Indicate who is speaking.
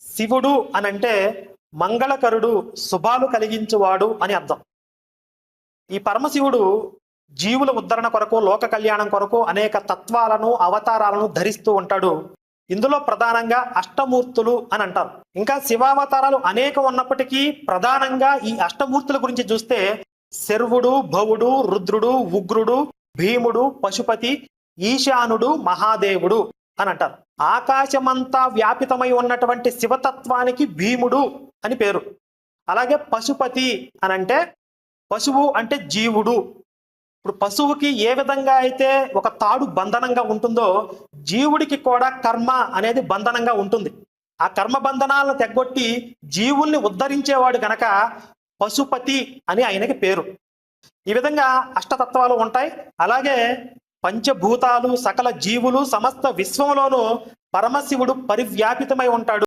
Speaker 1: శివుడు అని అంటే మంగళకరుడు శుభాలు కలిగించువాడు అని అర్థం. ఈ పరమశివుడు జీవుల ఉద్ధరణ కొరకు లోక కళ్యాణం కొరకు అనేక తత్వాలను అవతారాలను ధరిస్తూ ఉంటాడు. ఇందులో ప్రధానంగా అష్టమూర్తులు అని అంటారు. ఇంకా శివావతారాలు అనేక ఉన్నప్పటికీ ప్రధానంగా ఈ అష్టమూర్తుల గురించి చూస్తే శర్వుడు భవుడు రుద్రుడు ఉగ్రుడు భీముడు పశుపతి ఈశానుడు మహాదేవుడు అని అంటారు ఆకాశమంతా వ్యాపితమై ఉన్నటువంటి శివతత్వానికి భీముడు అని పేరు. అలాగే పశుపతి అని అంటే పశువు అంటే జీవుడు. ఇప్పుడు పశువుకి ఏ విధంగా అయితే ఒక తాడు బంధనంగా ఉంటుందో జీవుడికి కూడా కర్మ అనేది బంధనంగా ఉంటుంది. ఆ కర్మ బంధనాలను తెగ్గొట్టి జీవుల్ని ఉద్ధరించేవాడు గనక పశుపతి అని ఆయనకి పేరు. ఈ విధంగా అష్టతత్వాలు ఉంటాయి. అలాగే పంచభూతాలు సకల జీవులు సమస్త విశ్వంలోనూ పరమశివుడు పరివ్యాపితమై ఉంటాడు.